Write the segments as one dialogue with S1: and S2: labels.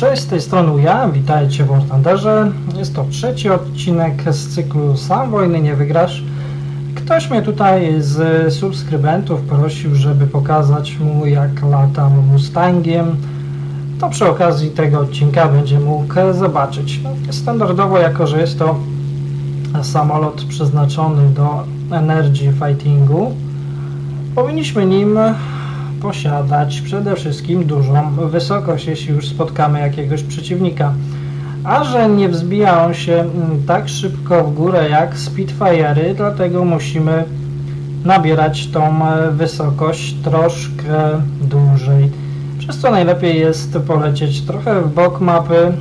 S1: Cześć, z tej strony ja, witajcie w Ortanderze. Jest to trzeci odcinek z cyklu Sam wojny nie wygrasz. Ktoś mnie tutaj z subskrybentów prosił, żeby pokazać mu jak latam Mustangiem. To przy okazji tego odcinka będzie mógł zobaczyć. Standardowo, jako że jest to samolot przeznaczony do energy fightingu, powinniśmy nim posiadać przede wszystkim dużą wysokość, jeśli już spotkamy jakiegoś przeciwnika. A że nie wzbija on się mm, tak szybko w górę jak Spitfire'y, dlatego musimy nabierać tą e, wysokość troszkę dłużej. Przez co najlepiej jest polecieć trochę w bok mapy,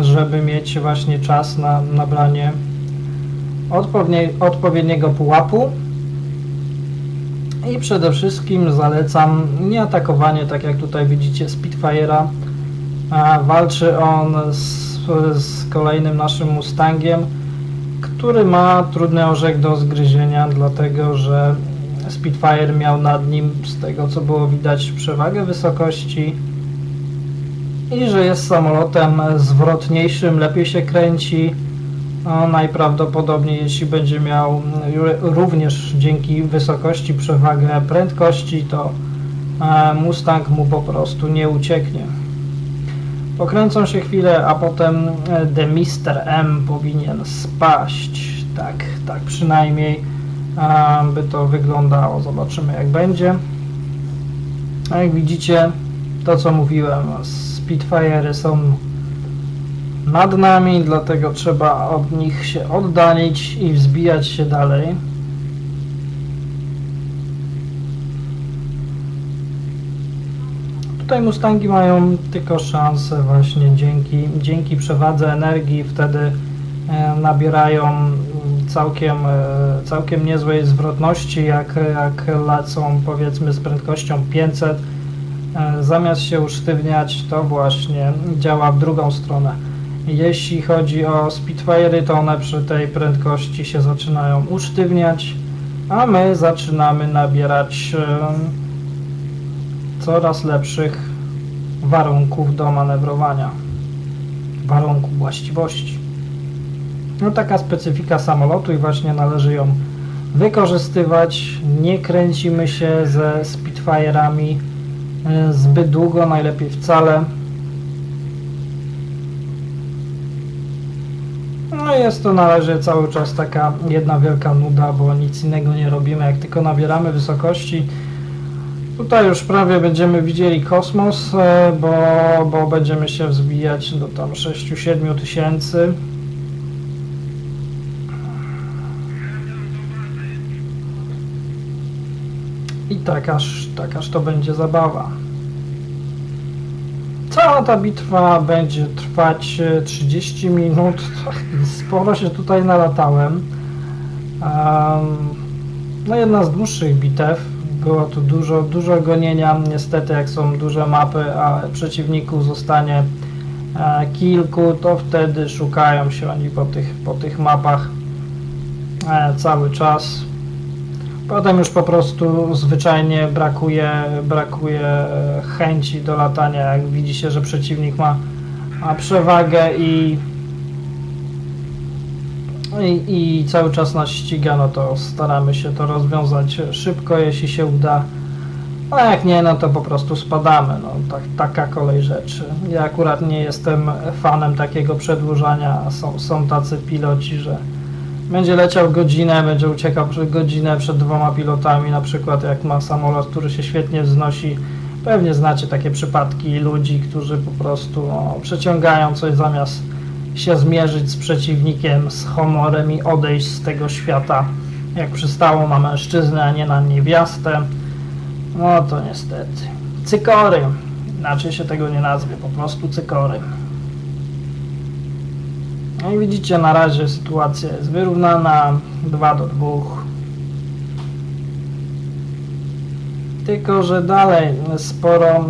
S1: żeby mieć właśnie czas na nabranie odpowiednie, odpowiedniego pułapu. I przede wszystkim zalecam nie atakowanie, tak jak tutaj widzicie Spitfire'a. A walczy on z, z kolejnym naszym Mustangiem, który ma trudny orzech do zgryzienia, dlatego że Spitfire miał nad nim, z tego co było widać, przewagę wysokości i że jest samolotem zwrotniejszym, lepiej się kręci, no, najprawdopodobniej, jeśli będzie miał również dzięki wysokości przewagę prędkości, to e, Mustang mu po prostu nie ucieknie. Pokręcą się chwilę, a potem e, The Mister M powinien spaść. Tak, tak przynajmniej e, by to wyglądało. Zobaczymy jak będzie. A jak widzicie, to co mówiłem, Spitfire'y są nad nami, dlatego trzeba od nich się oddalić i wzbijać się dalej. Tutaj Mustangi mają tylko szansę właśnie dzięki, dzięki przewadze energii, wtedy e, nabierają całkiem, e, całkiem niezłej zwrotności, jak, jak lecą powiedzmy z prędkością 500. E, zamiast się usztywniać, to właśnie działa w drugą stronę. Jeśli chodzi o Spitfire'y, to one przy tej prędkości się zaczynają usztywniać, a my zaczynamy nabierać coraz lepszych warunków do manewrowania, warunków właściwości. No taka specyfika samolotu i właśnie należy ją wykorzystywać. Nie kręcimy się ze Spitfire'ami zbyt długo, najlepiej wcale. No jest to na razie cały czas taka jedna wielka nuda, bo nic innego nie robimy, jak tylko nabieramy wysokości. Tutaj już prawie będziemy widzieli kosmos, e, bo, bo będziemy się wzbijać do tam 6-7 tysięcy. I tak aż, tak aż to będzie zabawa. Cała ta bitwa będzie trwać 30 e, minut. Sporo się tutaj nalatałem. No jedna z dłuższych bitew. Było tu dużo, dużo gonienia. Niestety jak są duże mapy, a przeciwników zostanie e, kilku, to wtedy szukają się oni po tych, po tych mapach e, cały czas. Potem już po prostu zwyczajnie brakuje, brakuje chęci do latania, jak widzi się, że przeciwnik ma, ma przewagę i, i, i cały czas nas ściga, no to staramy się to rozwiązać szybko, jeśli się uda. A jak nie, no to po prostu spadamy. No, tak, taka kolej rzeczy. Ja akurat nie jestem fanem takiego przedłużania. Są, są tacy piloci, że będzie leciał godzinę, będzie uciekał przed godzinę przed dwoma pilotami, na przykład jak ma samolot, który się świetnie wznosi. Pewnie znacie takie przypadki ludzi, którzy po prostu no, przeciągają coś zamiast się zmierzyć z przeciwnikiem z honorem i odejść z tego świata, jak przystało na mężczyznę, a nie na niewiastę. No to niestety. Cykory. Inaczej się tego nie nazwie, po prostu cykory. No i widzicie, na razie sytuacja jest wyrównana 2 do 2. Tylko, że dalej sporo,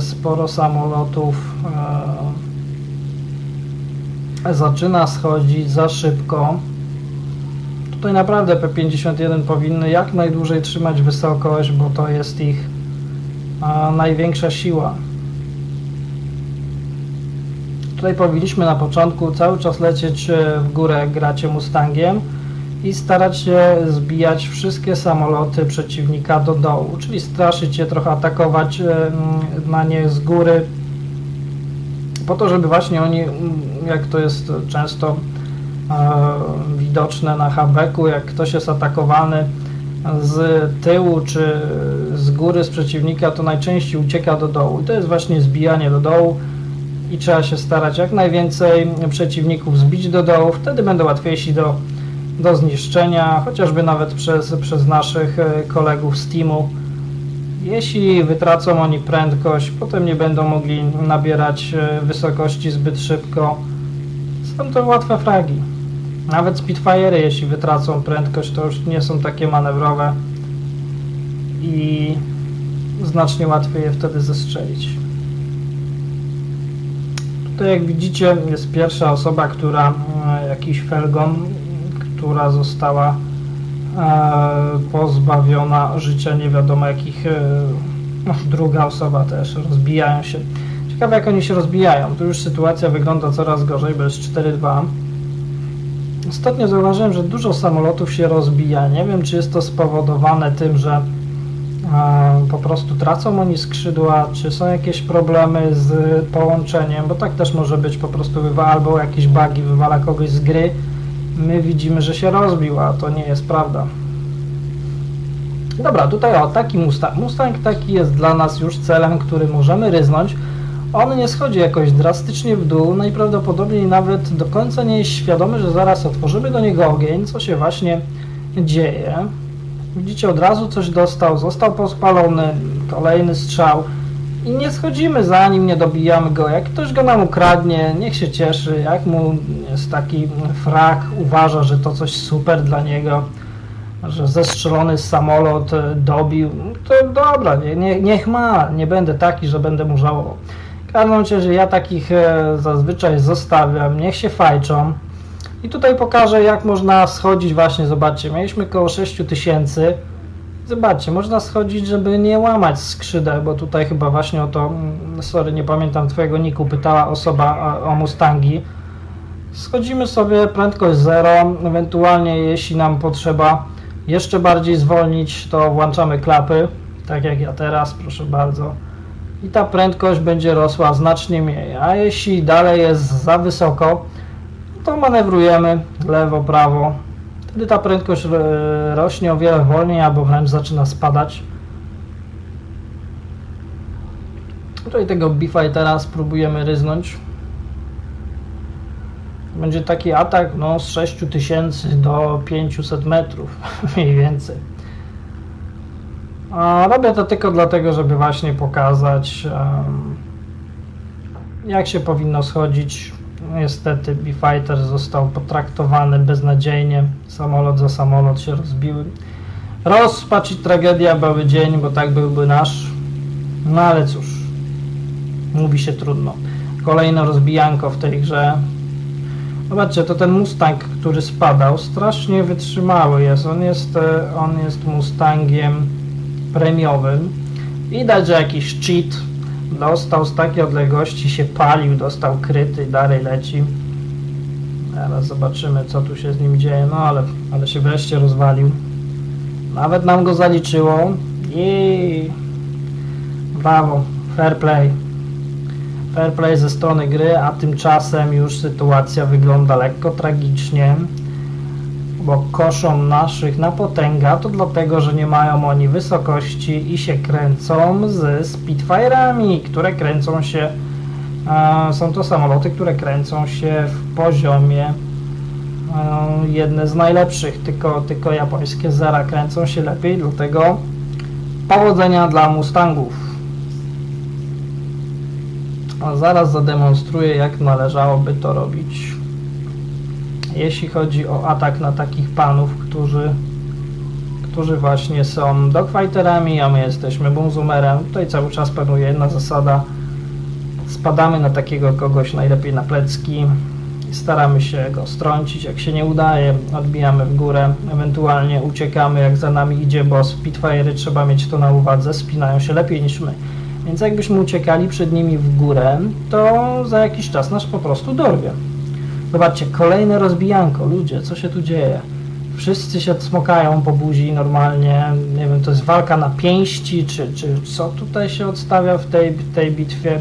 S1: sporo samolotów e, zaczyna schodzić za szybko. Tutaj naprawdę P-51 powinny jak najdłużej trzymać wysokość, bo to jest ich e, największa siła. Tutaj powinniśmy na początku cały czas lecieć e, w górę, gracie Mustangiem i starać się zbijać wszystkie samoloty przeciwnika do dołu, czyli straszyć je, trochę atakować e, na nie z góry, po to, żeby właśnie oni, jak to jest często e, widoczne na habeku, jak ktoś jest atakowany z tyłu czy z góry z przeciwnika, to najczęściej ucieka do dołu. I to jest właśnie zbijanie do dołu i trzeba się starać jak najwięcej przeciwników zbić do dołu, wtedy będą łatwiejsi do, do zniszczenia, chociażby nawet przez, przez naszych e, kolegów z teamu. Jeśli wytracą oni prędkość, potem nie będą mogli nabierać e, wysokości zbyt szybko. Są to łatwe fragi. Nawet Spitfire'y, jeśli wytracą prędkość, to już nie są takie manewrowe i znacznie łatwiej je wtedy zestrzelić. Tutaj jak widzicie jest pierwsza osoba, która, e, jakiś felgon, która została e, pozbawiona życia nie wiadomo jakich, e, no, druga osoba też, rozbijają się. Ciekawe jak oni się rozbijają, tu już sytuacja wygląda coraz gorzej, bo jest 4-2. Ostatnio zauważyłem, że dużo samolotów się rozbija. Nie wiem, czy jest to spowodowane tym, że po prostu tracą oni skrzydła, czy są jakieś problemy z połączeniem, bo tak też może być, po prostu wywala albo jakieś bugi, wywala kogoś z gry. My widzimy, że się rozbił, a to nie jest prawda. Dobra, tutaj o, taki Mustang. Mustang taki jest dla nas już celem, który możemy ryznąć. On nie schodzi jakoś drastycznie w dół, najprawdopodobniej nawet do końca nie jest świadomy, że zaraz otworzymy do niego ogień, co się właśnie dzieje. Widzicie, od razu coś dostał, został pospalony, kolejny strzał i nie schodzimy za nim, nie dobijamy go. Jak ktoś go nam ukradnie, niech się cieszy, jak mu jest taki frak, uważa, że to coś super dla niego, że zestrzelony samolot e, dobił, to dobra, nie, nie, niech ma, nie będę taki, że będę mu żałował. W każdym razie ja takich e, zazwyczaj zostawiam, niech się fajczą. I tutaj pokażę jak można schodzić właśnie, zobaczcie, mieliśmy około 6000 Zobaczcie, można schodzić, żeby nie łamać skrzydeł, bo tutaj chyba właśnie o to, mm, sorry, nie pamiętam twojego niku, pytała osoba o Mustangi. Schodzimy sobie prędkość 0, ewentualnie jeśli nam potrzeba jeszcze bardziej zwolnić, to włączamy klapy, tak jak ja teraz, proszę bardzo. I ta prędkość będzie rosła znacznie mniej, a jeśli dalej jest za wysoko, to manewrujemy lewo, prawo. Wtedy ta prędkość e, rośnie o wiele wolniej, albo wręcz zaczyna spadać. Tutaj tego bifa teraz próbujemy ryznąć. Będzie taki atak no, z 6000 do 500 metrów mniej więcej. A robię to tylko dlatego, żeby właśnie pokazać em, jak się powinno schodzić. Niestety B-Fighter został potraktowany beznadziejnie. Samolot za samolot się rozbiły. Rozpacz i tragedia były dzień, bo tak byłby nasz. No ale cóż, mówi się trudno. Kolejne rozbijanko w tej grze. Zobaczcie, to ten Mustang, który spadał, strasznie wytrzymały jest. On jest, e, on jest Mustangiem premiowym. Widać, że jakiś cheat dostał z takiej odległości, się palił, dostał kryty dalej leci. Teraz zobaczymy, co tu się z nim dzieje. No ale, ale się wreszcie rozwalił. Nawet nam go zaliczyło. I brawo, fair play. Fair play ze strony gry, a tymczasem już sytuacja wygląda lekko tragicznie, bo koszą naszych na potęga, to dlatego, że nie mają oni wysokości i się kręcą z Spitfire'ami, które kręcą się, e, są to samoloty, które kręcą się w poziomie e, jedne z najlepszych, tylko, tylko japońskie zera kręcą się lepiej, dlatego powodzenia dla Mustangów. A zaraz zademonstruję, jak należałoby to robić. Jeśli chodzi o atak na takich panów, którzy, którzy właśnie są dogfighterami, a my jesteśmy bunzumerem, tutaj cały czas panuje jedna zasada. Spadamy na takiego kogoś najlepiej na plecki, staramy się go strącić, jak się nie udaje, odbijamy w górę, ewentualnie uciekamy jak za nami idzie, bo Spitfire'y trzeba mieć to na uwadze, spinają się lepiej niż my. Więc jakbyśmy uciekali przed nimi w górę, to za jakiś czas nas po prostu dorwie. Zobaczcie, kolejne rozbijanko. Ludzie, co się tu dzieje? Wszyscy się smokają po buzi normalnie. Nie wiem, to jest walka na pięści, czy, czy co tutaj się odstawia w tej, tej bitwie?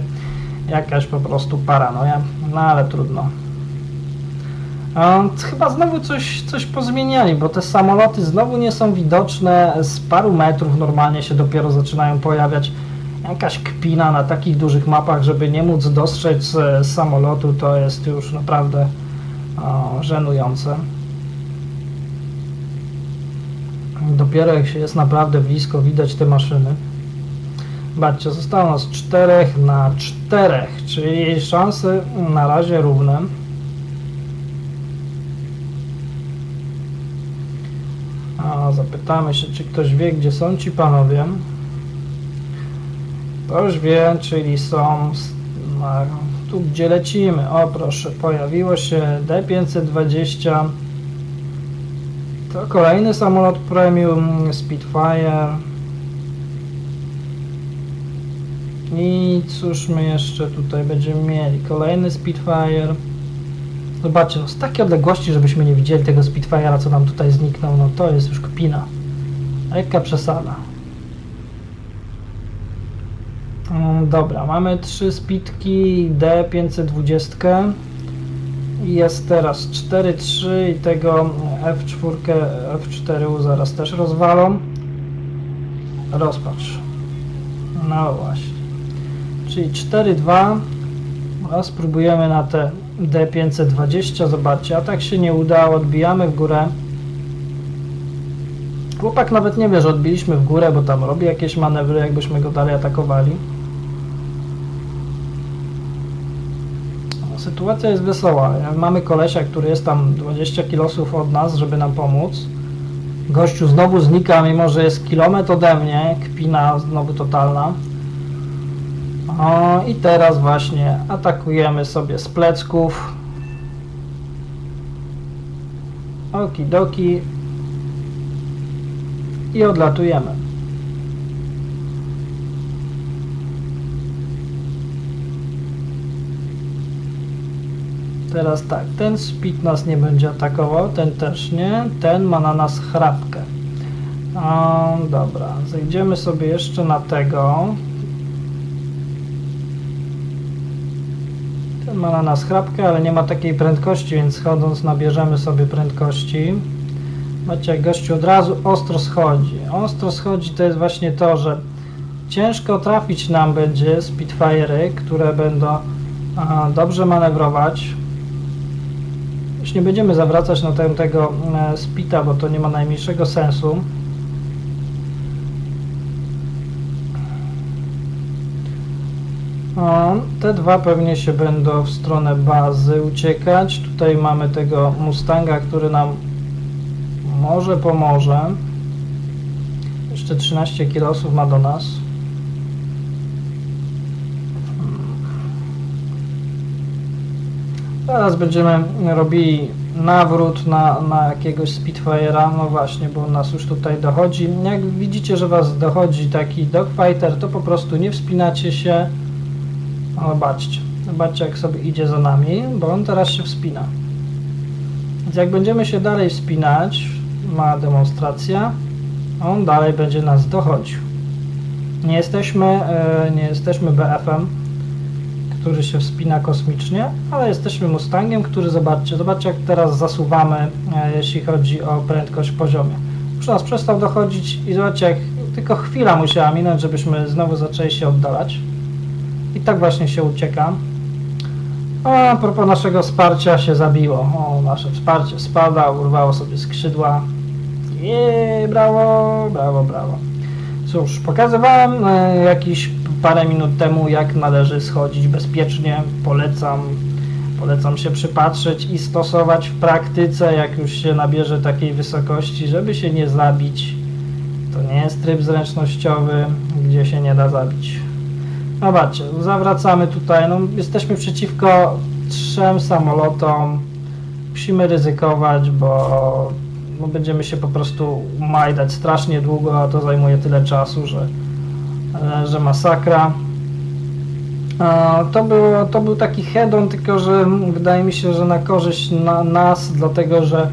S1: Jakaś po prostu paranoja. No ale trudno. Chyba znowu coś, coś pozmieniali, bo te samoloty znowu nie są widoczne. Z paru metrów normalnie się dopiero zaczynają pojawiać. Jakaś kpina na takich dużych mapach, żeby nie móc dostrzec e, samolotu, to jest już naprawdę o, żenujące. Dopiero jak się jest naprawdę blisko, widać te maszyny. Zobaczcie, zostało nas 4 na 4, czyli szanse na razie równe. A zapytamy się, czy ktoś wie, gdzie są ci panowie. To już wie, czyli są na, tu, gdzie lecimy. O, proszę, pojawiło się D520. To kolejny samolot premium Spitfire. I cóż my jeszcze tutaj będziemy mieli? Kolejny Spitfire. Zobaczcie, no z takiej odległości, żebyśmy nie widzieli tego Spitfire'a, co nam tutaj zniknął, no to jest już kpina. Lekka przesada. Mm, Dobra, mamy trzy spitki D520 i jest teraz 4-3 i tego F4, F4U zaraz też rozwalą. Rozpacz. No właśnie. Czyli 4-2. A spróbujemy na te D520. Zobaczcie, a tak się nie udało. Odbijamy w górę. Chłopak nawet nie wie, że odbiliśmy w górę, bo tam robi jakieś manewry, jakbyśmy go dalej atakowali. No, Sytuacja jest wesoła. Mamy kolesia, który jest tam 20 kilosów od nas, żeby nam pomóc. Gościu znowu znika, mimo że jest kilometr ode mnie. Kpina znowu totalna. O, i teraz właśnie atakujemy sobie z plecków. Okidoki. I odlatujemy. Teraz tak, ten speed nas nie będzie atakował, ten też nie, ten ma na nas chrapkę. O, dobra, zejdziemy sobie jeszcze na tego. Ten ma na nas chrapkę, ale nie ma takiej prędkości, więc chodząc nabierzemy sobie prędkości. Macie, gościu od razu ostro schodzi. Ostro schodzi to jest właśnie to, że ciężko trafić nam będzie Spitfire'y, które będą a, dobrze manewrować. Już nie będziemy zawracać na ten, tego e, Spita, bo to nie ma najmniejszego sensu. O, te dwa pewnie się będą w stronę bazy uciekać. Tutaj mamy tego Mustanga, który nam może pomoże. Jeszcze 13 kilosów ma do nas. Teraz będziemy robili nawrót na, na jakiegoś Spitfire'a, no właśnie, bo nas już tutaj dochodzi. Jak widzicie, że was dochodzi taki dogfighter, to po prostu nie wspinacie się. No, zobaczcie, zobaczcie jak sobie idzie za nami, bo on teraz się wspina. Więc jak będziemy się dalej wspinać, ma demonstracja, on dalej będzie nas dochodził. Nie jesteśmy, e, nie jesteśmy BF-em, który się wspina kosmicznie, ale jesteśmy Mustangiem, który zobaczcie, zobaczcie jak teraz zasuwamy, e, jeśli chodzi o prędkość w poziomie. Już nas przestał dochodzić i zobaczcie jak tylko chwila musiała minąć, żebyśmy znowu zaczęli się oddalać. I tak właśnie się ucieka. A, propos naszego wsparcia się zabiło. O, nasze wsparcie spada, urwało sobie skrzydła. Brawo, brawo, brawo. Cóż, pokazywałem e, jakiś parę minut temu, jak należy schodzić bezpiecznie. Polecam, polecam się przypatrzeć i stosować w praktyce, jak już się nabierze takiej wysokości, żeby się nie zabić. To nie jest tryb zręcznościowy, gdzie się nie da zabić. Zobaczcie, zawracamy tutaj, no jesteśmy przeciwko trzem samolotom. Musimy ryzykować, bo no, będziemy się po prostu majdać strasznie długo, a to zajmuje tyle czasu, że, e, że masakra. A, To, było, to był taki head-on, tylko że wydaje mi się, że na korzyść na nas, dlatego że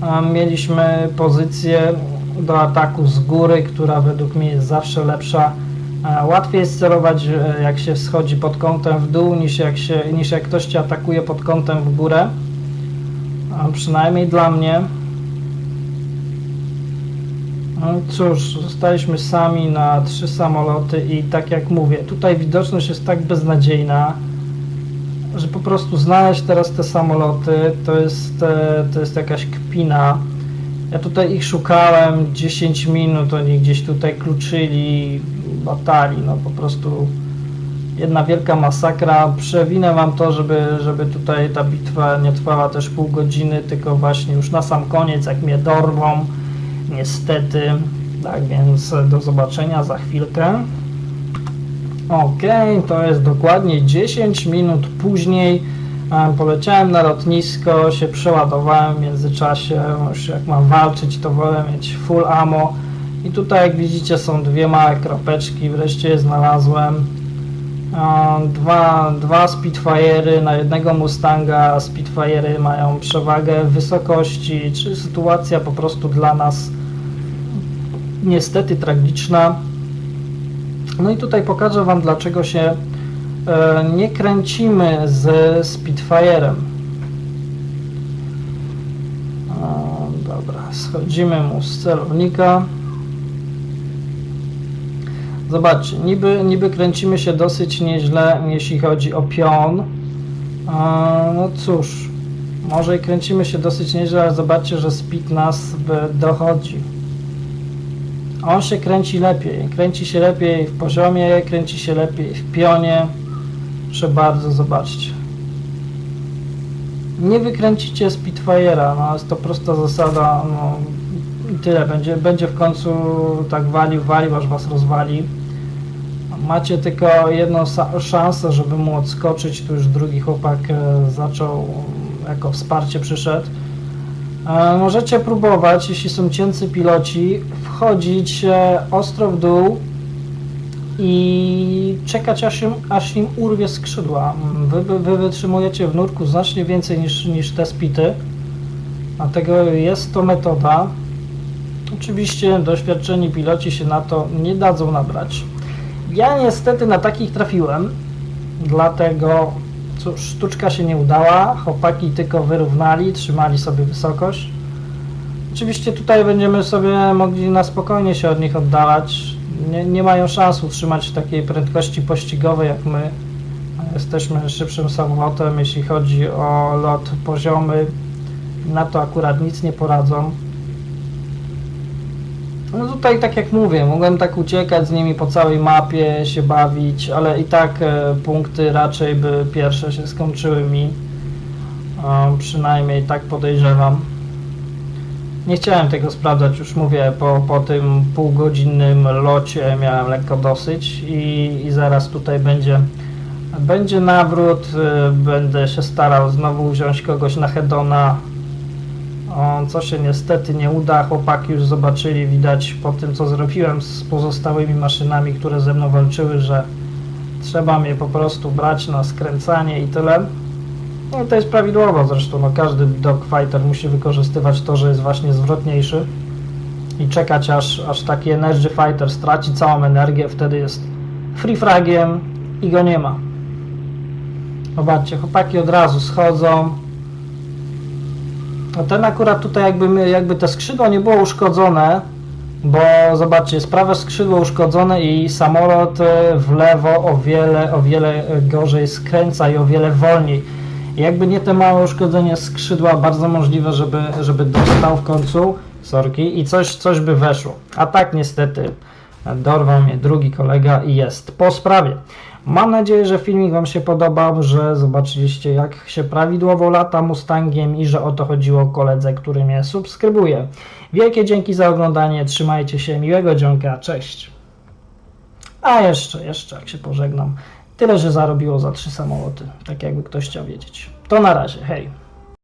S1: a, mieliśmy pozycję do ataku z góry, która według mnie jest zawsze lepsza. Łatwiej jest celować, e, jak się schodzi pod kątem w dół, niż jak, się, niż jak ktoś cię atakuje pod kątem w górę. Przynajmniej dla mnie. No cóż, zostaliśmy sami na trzy samoloty i tak jak mówię, tutaj widoczność jest tak beznadziejna, że po prostu znaleźć teraz te samoloty to jest, e, to jest jakaś kpina. Ja tutaj ich szukałem 10 minut, oni gdzieś tutaj kluczyli, latali, no po prostu jedna wielka masakra. Przewinę wam to, żeby, żeby tutaj ta bitwa nie trwała też pół godziny, tylko właśnie już na sam koniec, jak mnie dorwą, niestety. Tak więc do zobaczenia za chwilkę. Ok, to jest dokładnie 10 minut później. em, Poleciałem na lotnisko, się przeładowałem w międzyczasie. Już jak mam walczyć, to wolę mieć full ammo. I tutaj, jak widzicie, są dwie małe kropeczki. Wreszcie je znalazłem. Dwa, dwa Spitfire'y na jednego Mustanga. Spitfire'y mają przewagę wysokości, czy sytuacja po prostu dla nas niestety tragiczna. No i tutaj pokażę Wam, dlaczego się e, nie kręcimy z Spitfire'em. Dobra, schodzimy mu z celownika. Zobaczcie, niby, niby kręcimy się dosyć nieźle, jeśli chodzi o pion. A, No cóż, może i kręcimy się dosyć nieźle, ale zobaczcie, że speed nas dochodzi. On się kręci lepiej. Kręci się lepiej w poziomie, kręci się lepiej w pionie. Proszę bardzo, zobaczcie. Nie wykręcicie Spitfire'a, no jest to prosta zasada, no i tyle, będzie, będzie w końcu tak walił, walił, aż was rozwali. Macie tylko jedną szansę, żeby mu odskoczyć, tu już drugi chłopak e, zaczął, jako wsparcie przyszedł. E, Możecie próbować, jeśli są cięcy piloci, wchodzić e, ostro w dół i czekać aż im, aż im urwie skrzydła. Wy, wy wytrzymujecie w nurku znacznie więcej niż, niż te spity, dlatego jest to metoda. Oczywiście doświadczeni piloci się na to nie dadzą nabrać. Ja niestety na takich trafiłem, dlatego cóż, sztuczka się nie udała, chłopaki tylko wyrównali, trzymali sobie wysokość. Oczywiście tutaj będziemy sobie mogli na spokojnie się od nich oddalać. Nie, nie mają szans utrzymać takiej prędkości pościgowej jak my. Jesteśmy szybszym samolotem, jeśli chodzi o lot poziomy. Na to akurat nic nie poradzą. No tutaj tak jak mówię, mogłem tak uciekać z nimi po całej mapie, się bawić, ale i tak e, punkty raczej by pierwsze się skończyły mi. E, przynajmniej tak podejrzewam. Nie chciałem tego sprawdzać, już mówię, po, po tym półgodzinnym locie miałem lekko dosyć i, i zaraz tutaj będzie, będzie nawrót, e, będę się starał znowu wziąć kogoś na hedona, co się niestety nie uda, chłopaki już zobaczyli, widać po tym co zrobiłem z pozostałymi maszynami, które ze mną walczyły, że trzeba mnie po prostu brać na skręcanie i tyle. No to jest prawidłowo zresztą, no każdy dogfighter musi wykorzystywać to, że jest właśnie zwrotniejszy i czekać aż, aż taki energy fighter straci całą energię, wtedy jest free fragiem i go nie ma. Zobaczcie, chłopaki od razu schodzą, no ten akurat tutaj jakby, jakby te skrzydło nie było uszkodzone, bo zobaczcie, jest prawe skrzydło uszkodzone i samolot e, w lewo o wiele, o wiele e, gorzej skręca i o wiele wolniej. Jakby nie te małe uszkodzenie skrzydła, bardzo możliwe, żeby, żeby dostał w końcu sorki i coś, coś by weszło. A tak niestety dorwał mnie drugi kolega i jest po sprawie. Mam nadzieję, że filmik Wam się podobał, że zobaczyliście jak się prawidłowo lata Mustangiem i że o to chodziło koledze, który mnie subskrybuje. Wielkie dzięki za oglądanie, trzymajcie się, miłego dzionka, cześć. A jeszcze, jeszcze jak się pożegnam, tyle, że zarobiło za trzy samoloty, tak jakby ktoś chciał wiedzieć. To na razie, hej.